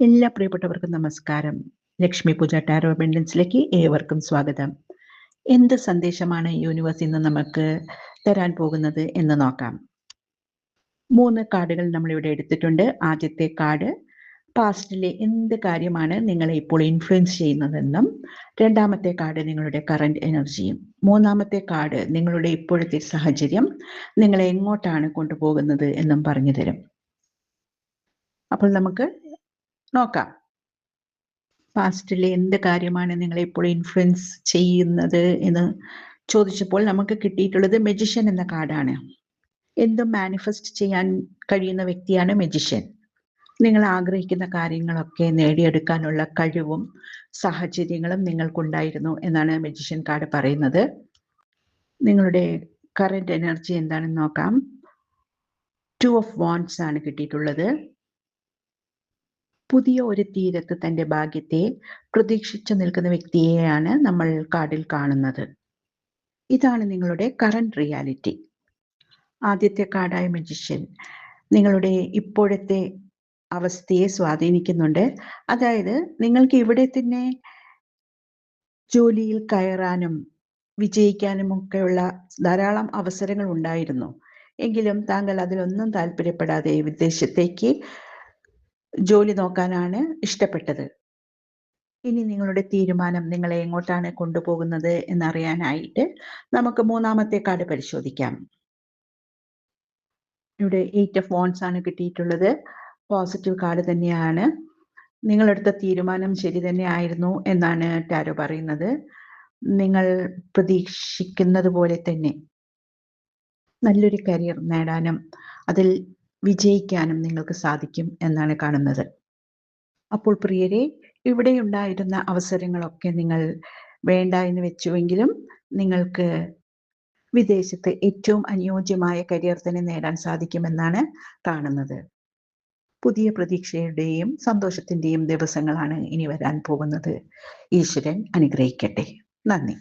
എല്ലാ പ്രിയപ്പെട്ടവർക്കും നമസ്കാരം. ലക്ഷ്മി പൂജ ടാരോ അബൻഡൻസിലേക്ക് ഏവർക്കും സ്വാഗതം. എന്ത് സന്ദേശമാണ് യൂണിവേഴ്സ് ഇന്ന് നമുക്ക് തരാൻ പോകുന്നത് എന്ന് നോക്കാം. മൂന്ന് കാർഡുകൾ നമ്മളിവിടെ എടുത്തിട്ടുണ്ട്. ആദ്യത്തെ കാർഡ് പാസ്റ്റിലെ എന്ത് കാര്യമാണ് നിങ്ങളെ ഇപ്പോൾ ഇൻഫ്ലുവൻസ് ചെയ്യുന്നതെന്നും രണ്ടാമത്തെ കാർഡ് നിങ്ങളുടെ കറണ്ട് എനർജിയും മൂന്നാമത്തെ കാർഡ് നിങ്ങളുടെ ഇപ്പോഴത്തെ സാഹചര്യം നിങ്ങളെ എങ്ങോട്ടാണ് കൊണ്ടുപോകുന്നത് എന്നും പറഞ്ഞു തരും അപ്പോൾ നമുക്ക് നോക്കാം. പാസ്റ്റിലെ എന്ത് കാര്യമാണ് നിങ്ങളെ ഇപ്പോൾ ഇൻഫ്ലുവൻസ് ചെയ്യുന്നത് എന്ന് ചോദിച്ചപ്പോൾ നമുക്ക് കിട്ടിയിട്ടുള്ളത് മെജിഷ്യൻ എന്ന കാർഡാണ്. എന്തും മാനിഫെസ്റ്റ് ചെയ്യാൻ കഴിയുന്ന വ്യക്തിയാണ് മെജിഷ്യൻ നിങ്ങൾ ആഗ്രഹിക്കുന്ന കാര്യങ്ങളൊക്കെ നേടിയെടുക്കാനുള്ള കഴിവും സാഹചര്യങ്ങളും നിങ്ങൾക്കുണ്ടായിരുന്നു എന്നാണ് മെജിഷ്യൻ കാർഡ് പറയുന്നത്. നിങ്ങളുടെ കറന്റ് എനർജി എന്താണെന്ന് നോക്കാം. ടു ഓഫ് വോൺസ് ആണ് കിട്ടിയിട്ടുള്ളത്. പുതിയ ഒരു തീരത്ത് തന്റെ ഭാഗ്യത്തെ പ്രതീക്ഷിച്ചു നിൽക്കുന്ന വ്യക്തിയെയാണ് നമ്മൾ കാർഡിൽ കാണുന്നത്. ഇതാണ് നിങ്ങളുടെ കറണ്ട് റിയാലിറ്റി ആദ്യത്തെ കാർഡായ മജിഷ്യൻ നിങ്ങളുടെ ഇപ്പോഴത്തെ അവസ്ഥയെ സ്വാധീനിക്കുന്നുണ്ട്. അതായത് നിങ്ങൾക്ക് ഇവിടെ തന്നെ ജോലിയിൽ കയറാനും വിജയിക്കാനും ഒക്കെയുള്ള ധാരാളം അവസരങ്ങൾ ഉണ്ടായിരുന്നു. എങ്കിലും താങ്കൾ അതിലൊന്നും താല്പര്യപ്പെടാതെ വിദേശത്തേക്ക് ജോലി നോക്കാനാണ് ഇഷ്ടപ്പെട്ടത്. ഇനി നിങ്ങളുടെ തീരുമാനം നിങ്ങളെ എങ്ങോട്ടാണ് കൊണ്ടുപോകുന്നത് എന്നറിയാനായിട്ട് നമുക്ക് മൂന്നാമത്തെ കാർഡ് പരിശോധിക്കാം. ഇവിടെ എയ്റ്റ് ഓഫ് വോൺസ് ആണ് കിട്ടിയിട്ടുള്ളത്. പോസിറ്റീവ് കാർഡ് തന്നെയാണ്. നിങ്ങളെടുത്ത തീരുമാനം ശരി തന്നെ ആയിരുന്നു എന്നാണ് ടാരോ പറയുന്നത്. നിങ്ങൾ പ്രതീക്ഷിക്കുന്നത് പോലെ തന്നെ നല്ലൊരു കരിയർ നേടാനും അതിൽ വിജയിക്കാനും നിങ്ങൾക്ക് സാധിക്കും എന്നാണ് കാണുന്നത്. അപ്പോൾ പ്രിയരെ ഇവിടെ ഉണ്ടായിരുന്ന അവസരങ്ങളൊക്കെ നിങ്ങൾ വേണ്ട എന്ന് വെച്ചുവെങ്കിലും നിങ്ങൾക്ക് വിദേശത്ത് ഏറ്റവും അനുയോജ്യമായ കരിയർ തന്നെ നേടാൻ സാധിക്കുമെന്നാണ് കാണുന്നത്. പുതിയ പ്രതീക്ഷയുടെയും സന്തോഷത്തിന്റെയും ദിവസങ്ങളാണ് ഇനി വരാൻ പോകുന്നത്. ഈശ്വരൻ അനുഗ്രഹിക്കട്ടെ. നന്ദി.